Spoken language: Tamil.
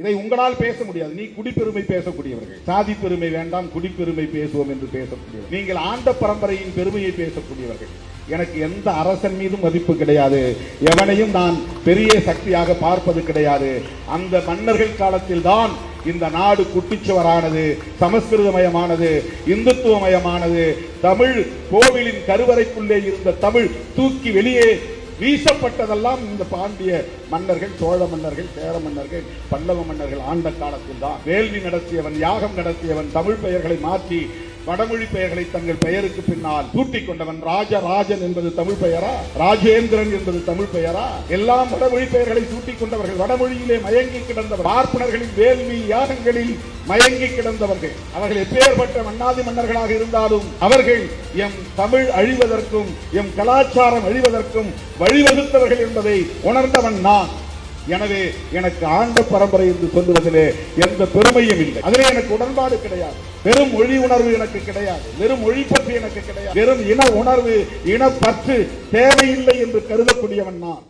இதை உங்களால் பேச முடியாது. நீ குடிப்பெருமை பேசக்கூடியவர்கள். சாதி பெருமை வேண்டாம் குடிப்பெருமை பேசுவோம் என்று பேசக்கூடியவர்கள். நீங்கள் ஆண்ட பரம்பரையின் பெருமையை பேசக்கூடியவர்கள். எனக்கு எந்த அரசன் மீதும் மதிப்பு கிடையாது. எவனையும் நான் பெரிய சக்தியாக பார்ப்பது கிடையாது. அந்த மன்னர்கள் காலத்தில் தான் இந்த நாடு குட்டிச்சுவரானது சமஸ்கிருதமயமானது இந்துத்துவமயமானது தமிழ் கோவிலின் கருவறைக்குள்ளே இருந்த தமிழ் தூக்கி வெளியே வீசப்பட்டதெல்லாம் இந்த பாண்டிய மன்னர்கள் சோழ மன்னர்கள் சேர மன்னர்கள் பல்லவ மன்னர்கள் ஆண்ட காலத்தில் தான் வேள்வி நடத்தியவன் யாகம் நடத்தியவன் தமிழ் பெயர்களை மாற்றி வடமொழி பெயர்களை தங்கள் பெயருக்கு பின்னால் சூட்டிக் கொண்டவன் ராஜராஜன் என்பது தமிழ் பெயரா? ராஜேந்திரன் என்பது தமிழ் பெயரா? எல்லாம் வடமொழி பெயர்களை சூட்டிக் கொண்டவர்கள் வடமொழியிலே மயங்கி கிடந்தவர். பார்ப்பனர்களின் வேள்வி யாகங்களில் மயங்கி கிடந்தவர்கள். அவர்கள் எப்பேற்பட்ட மன்னாதி மன்னர்களாக இருந்தாலும் அவர்கள் எம் தமிழ் அழிவதற்கும் எம் கலாச்சாரம் அழிவதற்கும் வழிவகுத்தவர்கள் என்பதை உணர்ந்தவன் நான். எனவே எனக்கு ஆண்ட பரம்பரை என்று சொல்லுவதிலே எந்த பெருமையும் இல்லை. அதிலே எனக்கு உடன்பாடு கிடையாது. வெறும் மொழி உணர்வு எனக்கு கிடையாது. வெறும் மொழி பற்றி எனக்கு கிடையாது. வெறும் இன உணர்வு இன பற்று தேவையில்லை என்று கருதக்கூடியவன் நான்.